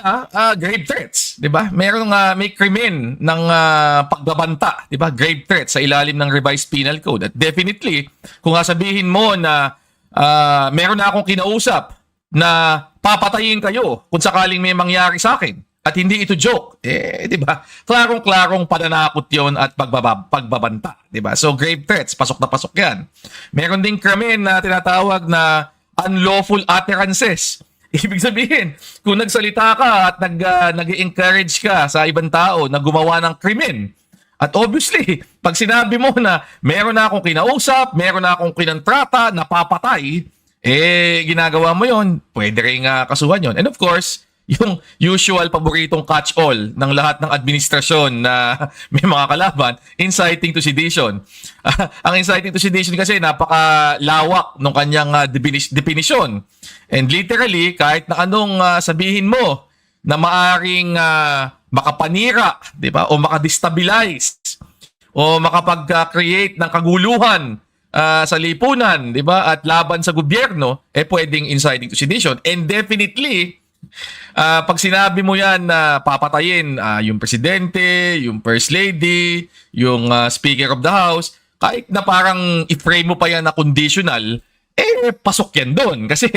una, ah, grave threats, 'di ba? Meron nga may krimen ng ah, pagbabanta, 'di ba? Grave threats sa ilalim ng revised penal code. At definitely, kung nga sabihin mo na ah, meron na akong kinausap na papatayin kayo kung sakaling may mangyari sa akin at hindi ito joke, eh, 'di ba? Klarong-klarong pananakot 'yon at pagbaba, pagbabanta, 'di ba? So grave threats, pasok na pasok 'yan. Meron ding krimen na tinatawag na unlawful utterances. Ibig sabihin, kung nagsalita ka at nag, uh, nag-encourage ka sa ibang tao na gumawa ng krimen, at obviously, pag sinabi mo na meron na akong kinausap, meron na akong kinontrata, napapatay, eh, ginagawa mo yon pwede rin uh, kasuhan yon And of course, yung usual paboritong catch-all ng lahat ng administrasyon na may mga kalaban, inciting to sedition. ang inciting to sedition kasi napakalawak ng kanyang uh, definition. And literally, kahit na anong uh, sabihin mo na maaring uh, makapanira, 'di ba? O makadestabilize o makapag-create ng kaguluhan uh, sa lipunan, 'di ba? At laban sa gobyerno, eh pwedeng inciting to sedition. And definitely, uh, pag sinabi mo yan na papatayin uh, yung presidente, yung first lady, yung uh, speaker of the house, kahit na parang i-frame mo pa yan na conditional, eh pasok yan doon. Kasi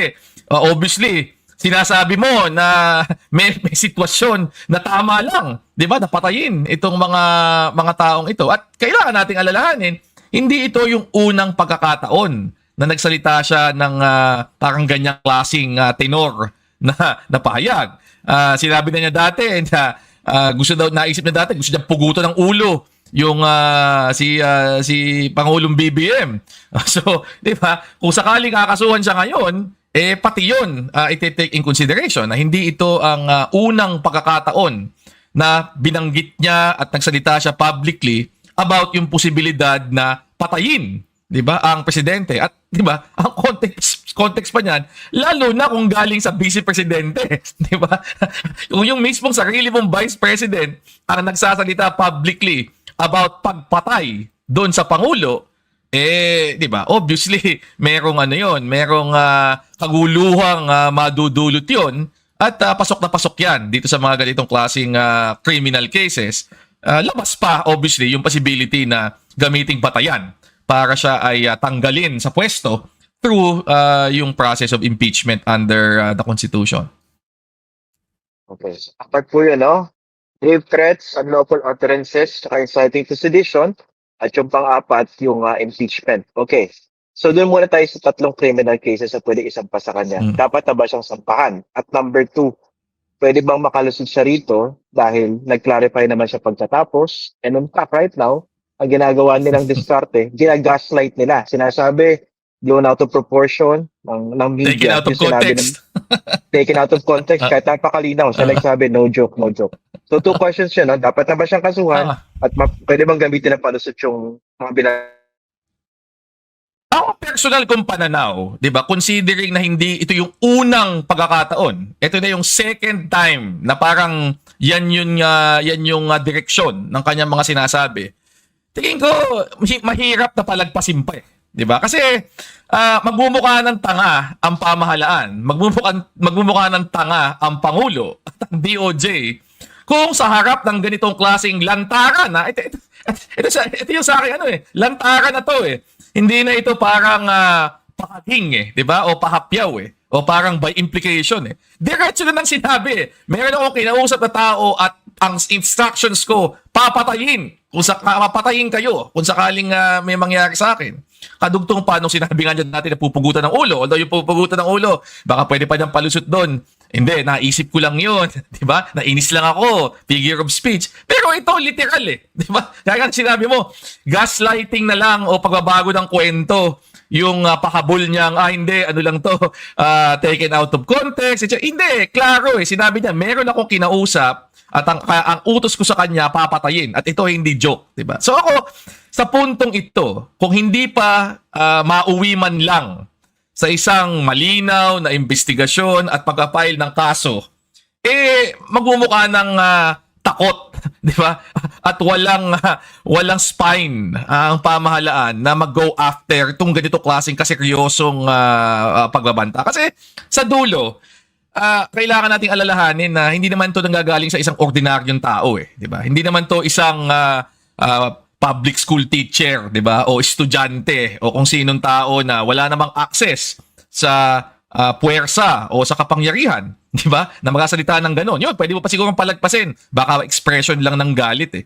uh, obviously, sinasabi mo na may, may sitwasyon na tama lang, 'di ba? Napatayin itong mga mga taong ito. At kailangan nating alalahanin, hindi ito yung unang pagkakataon na nagsalita siya ng uh, parang ganyang klasing uh, tenor na napahayag. Uh, sinabi na niya dati na uh, gusto daw naisip niya dati gusto niya pugutan ng ulo yung uh, si uh, si Pangulong BBM. so, 'di ba? Kung sakaling kakasuhan siya ngayon, eh pati 'yun uh, ite-take in consideration na hindi ito ang uh, unang pagkakataon na binanggit niya at nagsalita siya publicly about yung posibilidad na patayin 'di ba, ang presidente. At 'di ba, ang context context pa niyan, lalo na kung galing sa vice presidente, 'di ba? kung yung mismong sarili mong vice president ang nagsasalita publicly about pagpatay doon sa pangulo, eh 'di ba? Obviously, merong ano 'yon, merong uh, kaguluhang uh, madudulot 'yon at uh, pasok na pasok 'yan dito sa mga ganitong klaseng uh, criminal cases. Uh, labas pa obviously yung possibility na gamiting batayan para siya ay uh, tanggalin sa pwesto through uh, yung process of impeachment under uh, the Constitution. Okay. Apart po yun, no? Grave threats, unlawful utterances, saka inciting to sedition, at yung pang-apat, yung uh, impeachment. Okay. So doon muna tayo sa tatlong criminal cases na pwede isampa sa kanya. Hmm. Dapat na ba siyang sampahan? At number two, pwede bang makalusot siya rito dahil nag-clarify naman siya pagkatapos? And on top, right now, ang ginagawa nilang diskarte, ginagaslight nila. Sinasabi, blown out of proportion ng, ng media. Taken out of context. Ng, taken out of context. kahit napakalinaw. Siya nagsabi, no joke, no joke. So, two questions siya, no? Dapat na ba siyang kasuhan? Ah. At ma- pwede bang gamitin ng palusot yung mga binag Ako personal kong pananaw, 'di ba? Considering na hindi ito yung unang pagkakataon. Ito na yung second time na parang yan yung uh, yan yung uh, direksyon ng kanyang mga sinasabi. Tingin ko mahirap na palagpasin pa eh. 'Di ba? Kasi uh, magmumukha ng tanga ang pamahalaan, magmumukha magmumukha ng tanga ang pangulo at ang DOJ kung sa harap ng ganitong klaseng lantaran na ito, ito, ito, ito, ito yung sa akin ano eh, lantaran na to eh. Hindi na ito parang uh, pakaging eh, 'di ba? O pahapyaw eh. O parang by implication eh. Diretso na nang sinabi eh. Meron akong kinausap na tao at ang instructions ko, papatayin. Kung sa papatayin kayo, kung sakaling uh, may mangyari sa akin. Kadugtong pa nung sinabi nga natin na pupugutan ng ulo. Although yung pupugutan ng ulo, baka pwede pa niyang palusot doon. Hindi, naisip ko lang yun. Di ba? Nainis lang ako. Figure of speech. Pero ito, literal eh. Di ba? Kaya sinabi mo, gaslighting na lang o pagbabago ng kwento yung uh, pahabol niyang, ah hindi, ano lang to, uh, taken out of context. Etc. Hindi, klaro eh. Sinabi niya, meron akong kinausap at ang, ang utos ko sa kanya, papatayin. At ito hindi joke, di ba? So ako, sa puntong ito, kung hindi pa uh, mauwi man lang sa isang malinaw na investigasyon at pagka-file ng kaso, eh magmumukha ng uh, takot, di ba? At walang uh, walang spine uh, ang pamahalaan na mag-go after itong ganito klaseng kaseryosong uh, uh, pagbabanta. Kasi sa dulo, ah, kailangan nating alalahanin na hindi naman to nanggagaling sa isang ordinaryong tao eh, 'di ba? Hindi naman to isang ah, ah, public school teacher, 'di ba? O estudyante o kung sinong tao na wala namang access sa ah, puwersa o sa kapangyarihan, 'di ba? Na magasalita ng ganon. Yun, pwede mo pa siguro palagpasin. Baka expression lang ng galit eh.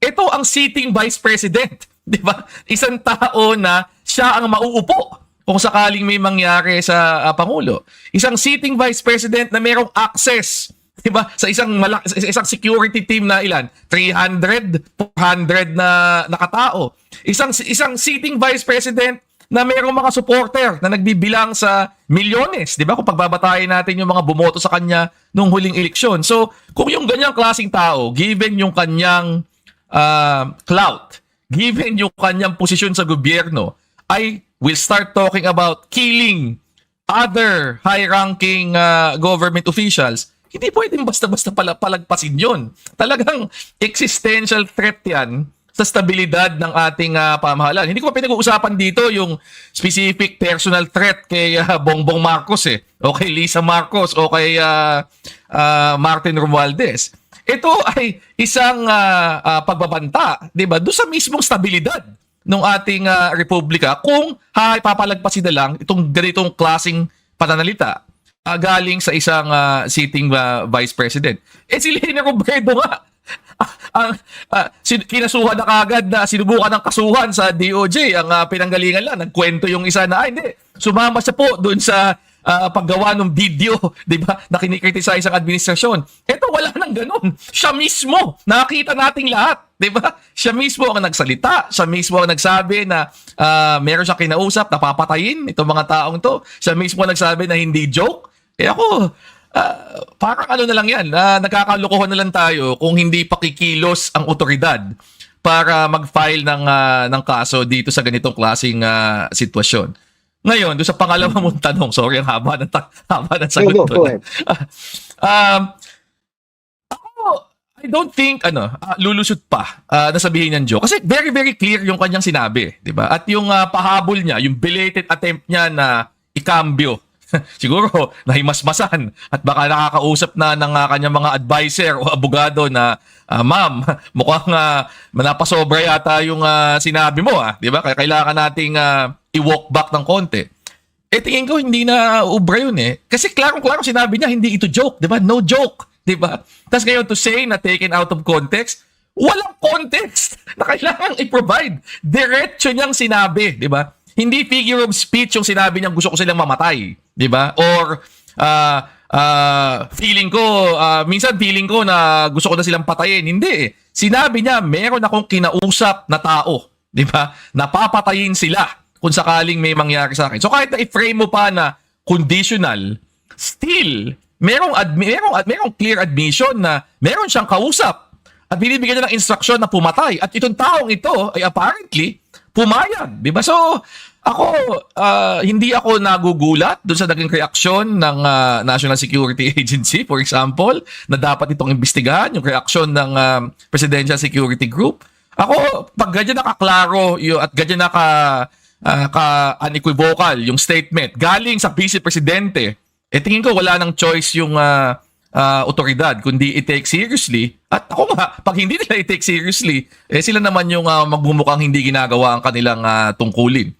Ito ang sitting vice president, 'di ba? Isang tao na siya ang mauupo kung sakaling may mangyari sa ah, pangulo. Isang sitting vice president na merong access 'di ba? Sa isang malak- sa isang security team na ilan? 300, 400 na nakatao. Isang isang sitting vice president na merong mga supporter na nagbibilang sa milyones, 'di ba? Kung pagbabatayin natin yung mga bumoto sa kanya nung huling eleksyon. So, kung yung ganyang klasing tao, given yung kanyang uh, clout, given yung kanyang posisyon sa gobyerno, ay will start talking about killing other high-ranking uh, government officials, hindi pwedeng basta-basta pala palagpasin yun. Talagang existential threat yan sa stabilidad ng ating uh, pamahalaan. Hindi ko pa pinag-uusapan dito yung specific personal threat kay uh, Bongbong Marcos eh, o kay Lisa Marcos o kay uh, uh, Martin Romualdez. Ito ay isang uh, uh, pagbabanta, 'di ba? Doon sa mismong stabilidad ng ating uh, republika kung ha papalagpasin na lang itong ganitong klasing pananalita uh, galing sa isang uh, sitting uh, vice president. Eh si Lena Robredo nga ang ah, sin- kinasuhan na kagad na sinubukan ng kasuhan sa DOJ ang ah, pinanggalingan lang nagkwento yung isa na ay hindi sumama siya po doon sa ah, paggawa ng video, 'di ba? Na kinikritisize ang administrasyon. Ito wala nang ganun. Siya mismo, nakita nating lahat, 'di ba? Siya mismo ang nagsalita, siya mismo ang nagsabi na ah, meron siyang kinausap, napapatayin itong mga taong to. Siya mismo ang nagsabi na hindi joke. Kaya ako, ah, parang ano na lang yan, na nagkakalokohan na lang tayo kung hindi pakikilos ang otoridad para mag-file ng, ah, ng kaso dito sa ganitong klaseng ah, sitwasyon. Ngayon, doon sa pangalawa mong tanong, sorry, ang haba ng, ta- haba ng sagot Go, go, go doon. ahead. um, ako, I don't think, ano, ah, lulusot pa ah, na sabihin ng Joe. Kasi very, very clear yung kanyang sinabi, di ba? At yung ah, pahabol niya, yung belated attempt niya na ikambyo, siguro nahimasmasan at baka nakakausap na ng ah, kanyang mga advisor o abogado na ah, ma'am, mukhang uh, napasobra yata yung ah, sinabi mo ah, 'di ba? Kaya kailangan nating ah, i-walk back ng konti. Eh tingin ko hindi na ubra yun eh. Kasi klarong-klaro sinabi niya hindi ito joke, 'di ba? No joke, 'di ba? Tapos ngayon to say na taken out of context, walang context na kailangan i-provide. Diretso niyang sinabi, 'di ba? Hindi figure of speech yung sinabi niyang gusto ko silang mamatay, 'di ba? Or ah ah, feeling ko, ah, minsan feeling ko na gusto ko na silang patayin. Hindi eh. Sinabi niya, meron akong kinausap na tao, 'di ba? Napapatayin sila kung sakaling may mangyari sa akin. So kahit na i-frame mo pa na conditional, still merong admi- merong ad- merong clear admission na meron siyang kausap at binibigyan niya ng instruksyon na pumatay at itong taong ito ay apparently pumayag, 'di ba? So ako ah, hindi ako nagugulat doon sa naging reaksyon ng ah, National Security Agency for example na dapat itong imbestigahan yung reaksyon ng ah, Presidential Security Group. Ako pag ganyan nakaklaro yung, at ganyan naka ah, ka unequivocal yung statement galing sa Vice Presidente, eh tingin ko wala nang choice yung ah, ah, otoridad kundi i-take seriously. At ako nga, pag hindi nila i-take seriously, eh sila naman yung ah, magmumukhang hindi ginagawa ang kanilang ah, tungkulin.